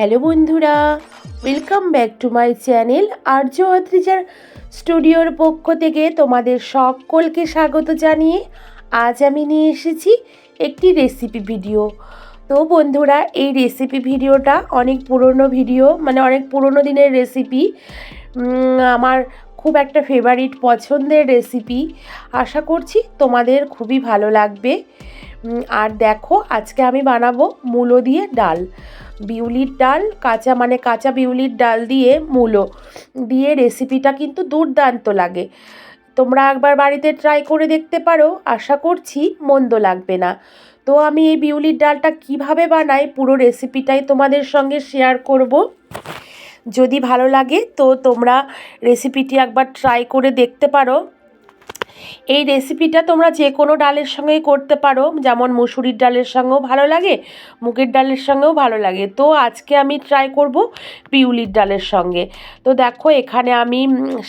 Hello বন্ধুরা welcome back to my channel Arya অত্রিজার স্টুডিওর পক্ষ থেকে তোমাদের সকলকে স্বাগত জানিয়ে আজ আমি নিয়ে এসেছি একটি রেসিপি ভিডিও তো বন্ধুরা, এই রেসিপি ভিডিওটা অনেক পুরনো ভিডিও মানে অনেক পুরনো দিনের রেসিপি আমার খুব একটা ফেভারিট পছন্দের রেসিপি আশা করছি তোমাদের খুবই ভালো লাগবে। আর দেখো, আজকে আমি বানাবো মূলো দিয়ে ডাল। বিউলির ডাল, কাঁচা মানে কাঁচা বিউলির ডাল দিয়ে মূলো। দিয়ে রেসিপিটা কিন্তু দুর্দান্ত লাগে। তোমরা একবার বাড়িতে ট্রাই করে দেখতে পারো, আশা করছি মন্দ লাগবে না। তো আমি এই বিউলির ডালটা কীভাবে বানাই, পুরো রেসিপিটাই তোমাদের সঙ্গে শেয়ার করব। যদি ভালো লাগে, তো তোমরা রেসিপিটি একবার ট্রাই করে দেখতে পারো। এই রেসিপিটা তোমরা যে কোনো ডালের সঙ্গেই করতে পারো। যেমন মুসুরির ডালের সঙ্গেও ভালো লাগে, মুগের ডালের সঙ্গেও ভালো লাগে। তো আজকে আমি ট্রাই করব পিউলির ডালের সঙ্গে। তো দেখো, এখানে আমি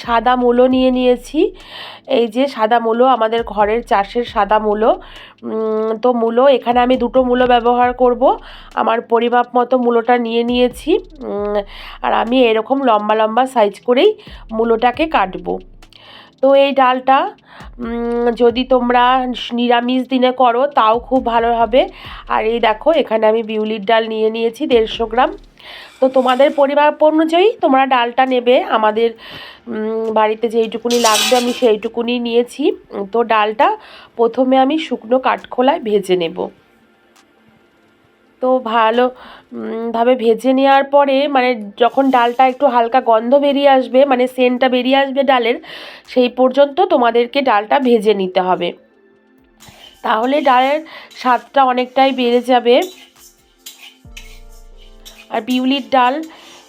সাদা মূলো নিয়ে নিয়েছি। এই যে সাদা মূলো, আমাদের ঘরের চাষের সাদা মূলো। তো মূলো, এখানে আমি দুটো মূলো ব্যবহার করব। আমার পরিমাপ মতো মূলোটা নিয়ে নিয়েছি। আর আমি এরকম লম্বা লম্বা সাইজ করেই মূলোটাকে কাটবো। তো এই ডালটা যদি তোমরা নিরামিষ দিনে করো, তাও খুব ভালো হবে। আর এই দেখো, এখানে আমি বিউলির ডাল নিয়ে নিয়েছি, দেড়শো গ্রাম। তো তোমাদের পরিবার অনুযায়ী তোমরা ডালটা নেবে। আমাদের বাড়িতে যেইটুকুনি লাগবে, আমি সেইটুকুনি নিয়েছি। তো ডালটা প্রথমে আমি শুকনো কাঠখোলায় ভেজে নেব। তো ভালো ভাবে ভেজে নেওয়ার পরে মানে যখন ডালটা একটু হালকা গন্ধ বেরিয়ে আসবে মানে সেন্টটা বেরিয়ে আসবে ডালের, সেই পর্যন্ত তোমাদেরকে ডালটা ভেজে নিতে হবে। তাহলে ডালের স্বাদটা অনেকটাই বেড়ে যাবে। আর বিউলির ডাল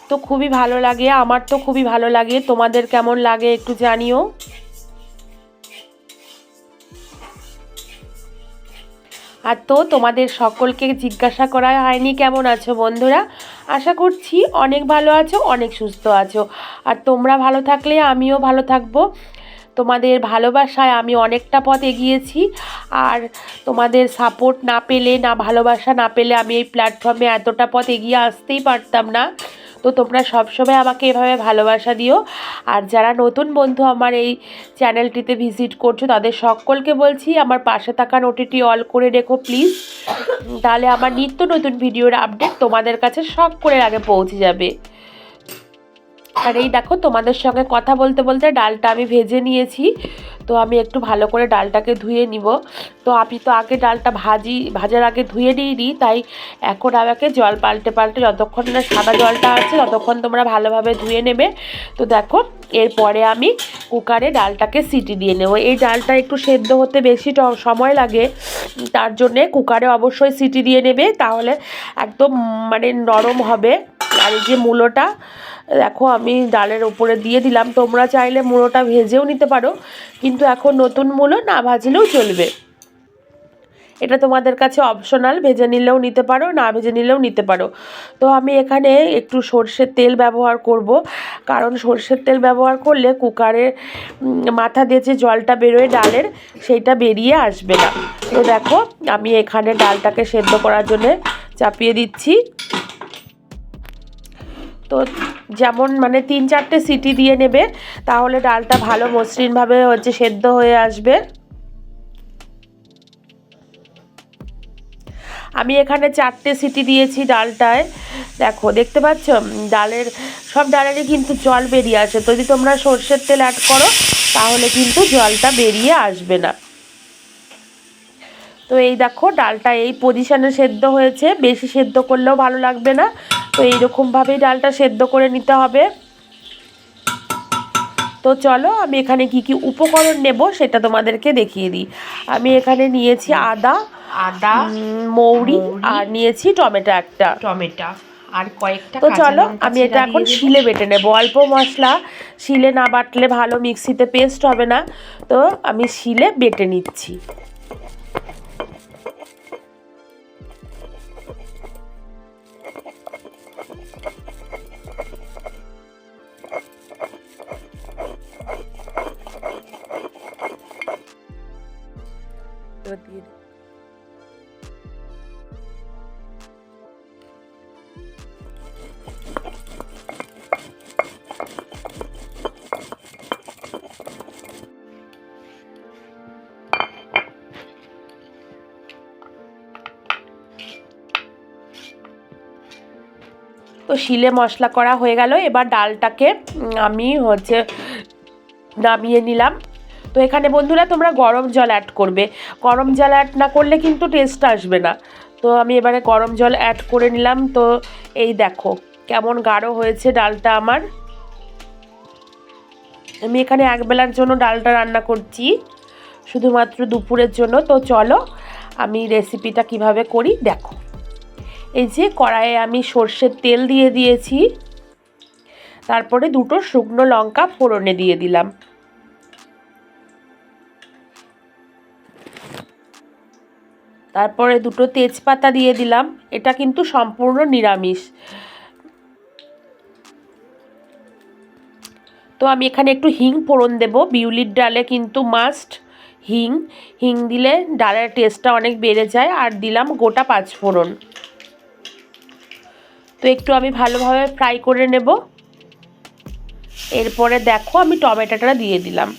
তো খুবই ভালো লাগে, আমার তো খুবই ভালো লাগে, তোমাদের কেমন লাগে একটু জানিও। আর তো তোমাদের সকলকে জিজ্ঞাসা করা হয়নি কেমন আছো বন্ধুরা? আশা করছি অনেক ভালো আছো, অনেক সুস্থ আছো। আর তোমরা ভালো থাকলে আমিও ভালো থাকব। তোমাদের ভালোবাসায় আমি অনেকটা পথ এগিয়েছি। আর তোমাদের সাপোর্ট না পেলে, না ভালোবাসা না পেলে আমি এই প্ল্যাটফর্মে এতটা পথ এগিয়ে আসতেই পারতাম না। তো তোমরা সবসময় আমাকে এভাবে ভালোবাসা দিও। আর যারা নতুন বন্ধু আমার এই চ্যানেলটিতে ভিজিট করছ, তাদের সকলকে বলছি, আমার পাশে থাকা নোটিটি অল করে রেখো প্লিজ তাহলে আমার নিত্য নতুন ভিডিওর আপডেট তোমাদের কাছে সব করে আগে পৌঁছে যাবে। আর এই দেখো, তোমাদের সঙ্গে কথা বলতে বলতে ডালটা আমি ভেজে নিয়েছি। তো আমি একটু ভালো করে ডালটাকে ধুয়ে নিব। তো আমি তো আগে ডালটা ভাজি, ভাজার আগে ধুয়ে নিইনি, তাই এখন আমাকে জল পাল্টে পাল্টে যতক্ষণ না সাদা জলটা আছে, ততক্ষণ তোমরা ভালোভাবে ধুয়ে নেবে। তো দেখো, এরপরে আমি কুকারে ডালটাকে সিটি দিয়ে নেব। এই ডালটা একটু সেদ্ধ হতে বেশি সময় লাগে, তার জন্যে কুকারে অবশ্যই সিটি দিয়ে নেবে, তাহলে একদম মানে নরম হবে। আর এই যে মূলোটা দেখো, আমি ডালের উপরে দিয়ে দিলাম। তোমরা চাইলে মূলোটা ভেজেও নিতে পারো, কিন্তু এখন নতুন মূলো না ভাজলেও চলবে। এটা তোমাদের কাছে অপশনাল ভেজে নিলেও নিতে পারো, না ভেজে নিলেও নিতে পারো। তো আমি এখানে একটু সর্ষের তেল ব্যবহার করব, কারণ সর্ষের তেল ব্যবহার করলে কুকারে মাথা দিয়ে যে জলটা বেরোয় ডালের, সেইটা বেরিয়ে আসবে না। তো দেখো, আমি এখানে ডালটাকে সেদ্ধ করার জন্যে চাপিয়ে দিচ্ছি। তো যেমন মানে তিন চারটে সিটি দিয়ে নেবে, তাহলে ডালটা ভালো মসৃণভাবে হচ্ছে সেদ্ধ হয়ে আসবে। আমি এখানে চারটে সিটি দিয়েছি ডালটায়। দেখো, দেখতে পাচ্ছ? ডালের, সব ডালেরই কিন্তু জল বেরিয়ে আসে। যদি তোমরা সর্ষের তেল অ্যাড করো, তাহলে কিন্তু জলটা বেরিয়ে আসবে না। তো এই দেখো, ডালটা এই পজিশানে সেদ্ধ হয়েছে। বেশি সেদ্ধ করলেও ভালো লাগবে না। তো এইরকমভাবেই ডালটা সেদ্ধ করে নিতে হবে। তো চলো আমি এখানে কি কি উপকরণ নেব সেটা তোমাদেরকে দেখিয়ে দিই। আমি এখানে নিয়েছি আদা আদা মৌরি মৌরি, আর নিয়েছি টমেটো একটা। টমেটো আর কয়েকটা তো চলো আমি এটা এখন শিলে বেটে নেব। অল্প মশলা শিলে না বাটলে ভালো মিক্সিতে পেস্ট হবে না। তো আমি শিলে বেটে নিচ্ছি। এবার তো শিলে মশলা করা হয়ে গেল। এবার ডালটাকে আমি হচ্ছে নামিয়ে নিলাম। তো এখানে বন্ধুরা তোমরা গরম জল অ্যাড করবে। গরম জল অ্যাড না করলে কিন্তু টেস্ট আসবে না। তো আমি এবারে গরম জল অ্যাড করে নিলাম। তো এই দেখো, কেমন গাঢ় হয়েছে ডালটা আমার। আমি এখানে একবেলার জন্য ডালটা রান্না করছি, শুধুমাত্র দুপুরের জন্য। তো চলো, আমি রেসিপিটা কীভাবে করি দেখো। এই যে কড়াইয়ে আমি সর্ষের তেল দিয়ে দিয়েছি। তারপরে দুটো শুকনো লঙ্কা ফোড়নে দিয়ে দিলাম। তারপরে দুটো তেজপাতা দিয়ে দিলাম। এটা কিন্তু সম্পূর্ণ নিরামিষ। তো আমি এখানে একটু হিং ফোড়ন দেব। বিউলির ডালে কিন্তু মাস্ট হিং। হিং দিলে ডালের টেস্টটা অনেক বেড়ে যায়। আর দিলাম গোটা পাঁচ ফোড়ন। তো একটু আমি ভালোভাবে ফ্রাই করে নেব। এরপরে দেখো আমি টমেটোটা দিয়ে দিলাম।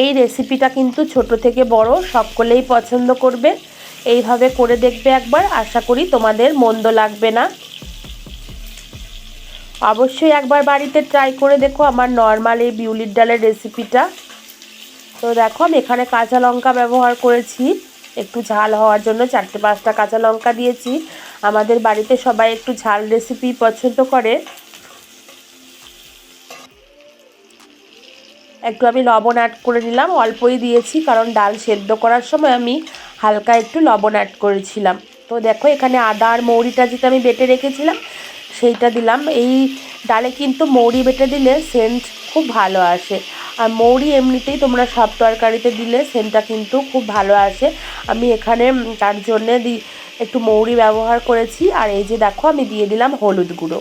এই রেসিপিটা কিন্তু ছোট থেকে বড়, সকলেই পছন্দ করবে। এইভাবে করে দেখবে একবার, আশা করি তোমাদের মন্দ লাগবে না। অবশ্যই একবার বাড়িতে ট্রাই করে দেখো আমার নর্মাল এই বিউলির ডালের রেসিপিটা তো দেখো, আমি এখানে কাঁচা লঙ্কা ব্যবহার করেছি। একটু ঝাল হওয়ার জন্য চারটে পাঁচটা কাঁচা লঙ্কা দিয়েছি। আমাদের বাড়িতে সবাই একটু ঝাল রেসিপি পছন্দ করে। একটু আমি লবণ অ্যাড করে নিলাম। অল্পই দিয়েছি, কারণ ডাল সেদ্ধ করার সময় আমি হালকা একটু লবণ অ্যাড করেছিলাম। তো দেখো, এখানে আদা আর মৌরিটা যেটা আমি বেটে রেখেছিলাম, সেইটা দিলাম। এই ডালে কিন্তু মৌরি বেটে দিলে সেন্ট খুব ভালো আসে। আর মৌরি এমনিতেই তোমরা সব তরকারিতে দিলে সেন্টটা কিন্তু খুব ভালো আসে। আমি এখানে তার জন্যে দি, একটু মৌরি ব্যবহার করেছি। আর এই যে দেখো, আমি দিয়ে দিলাম হলুদ গুঁড়ো।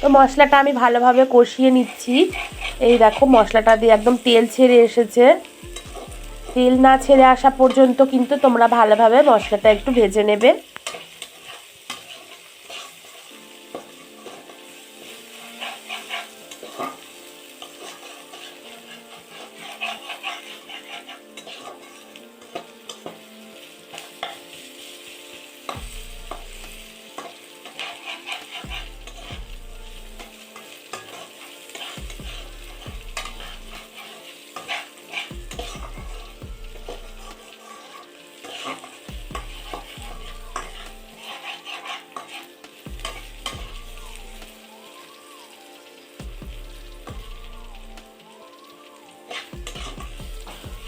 তো মশলাটা আমি ভালোভাবে কষিয়ে নিচ্ছি। এই দেখো, মশলাটা দিয়ে একদম তেল ছেড়ে এসেছে। তেল না ছেড়ে আসা পর্যন্ত কিন্তু তোমরা ভালোভাবে মশলাটা একটু ভেজে নেবে।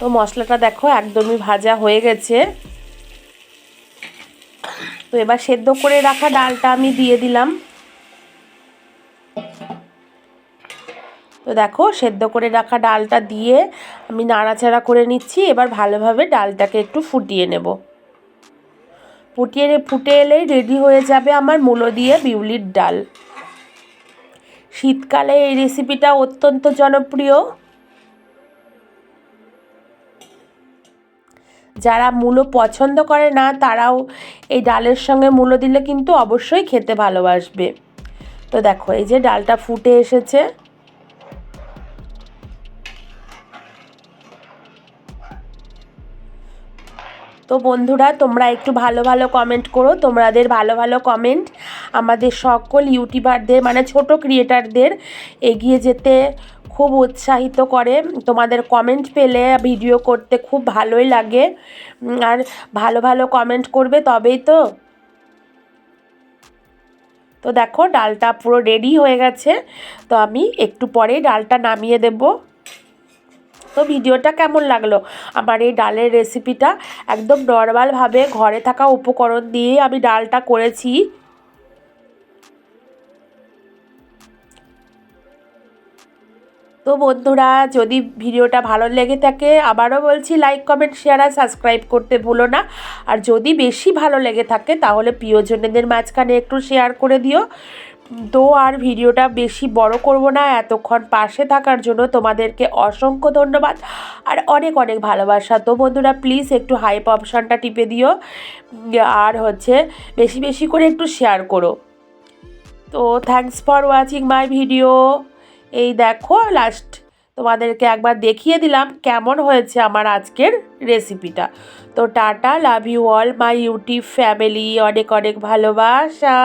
তো মশলাটা দেখো একদমই ভাজা হয়ে গেছে। তো এবার সেদ্ধ করে রাখা ডালটা আমি দিয়ে দিলাম। তো দেখো সেদ্ধ করে রাখা ডালটা দিয়ে আমি নাড়াচাড়া করে নিচ্ছি, এবার ভালোভাবে ডালটাকে একটু ফুটিয়ে নেব। ফুটিয়ে ফুটে এলেই রেডি হয়ে যাবে আমার মূলো দিয়ে বিউলির ডাল। শীতকালে এই রেসিপিটা অত্যন্ত জনপ্রিয়। যারা মূলো পছন্দ করে না, তারাও এই ডালের সঙ্গে মূলো দিলে কিন্তু অবশ্যই খেতে ভালোবাসবে। তো দেখো, এই যে ডালটা ফুটে এসেছে। তো বন্ধুরা, তোমরা একটু ভালো ভালো কমেন্ট করো। তোমাদের ভালো ভালো কমেন্ট আমাদের সকল ইউটিউবারদের মানে ছোট ক্রিয়েটারদের এগিয়ে যেতে খুব উৎসাহিত করে। তোমাদের কমেন্ট পেলে ভিডিও করতে খুব ভালোই লাগে। আর ভালো ভালো কমেন্ট করবে তবেই তো। তো দেখো, ডালটা পুরো রেডি হয়ে গেছে। তো আমি একটু পরে ডালটা নামিয়ে দেবো। তো ভিডিওটা কেমন লাগল? আমার এই ডালের রেসিপিটা একদম নর্মালভাবে ঘরে থাকা উপকরণ দিয়ে আমি ডালটা করেছি। তো বন্ধুরা, যদি ভিডিওটা ভালো লেগে থাকে, আবারও বলছি লাইক কমেন্ট শেয়ার আর সাবস্ক্রাইব করতে ভুলো না। আর যদি বেশি ভালো লেগে থাকে, তাহলে প্রিয়জনেদের মাঝখানে একটু শেয়ার করে দিও। তো আর ভিডিওটা বেশি বড় করব না, এতক্ষণ পাশে থাকার জন্য তোমাদেরকে অসংখ্য ধন্যবাদ আর অনেক অনেক ভালোবাসা। তো বন্ধুরা প্লিজ একটু হাইপ অপশানটা টিপে দিও, আর হচ্ছে বেশি বেশি করে একটু শেয়ার করো। তো thanks for watching my video এই দেখো লাস্ট তোমাদেরকে একবার দেখিয়ে দিলাম কেমন হয়েছে আমার আজকের রেসিপিটা তো tata love you all my YouTube family অনেক অনেক ভালোবাসা।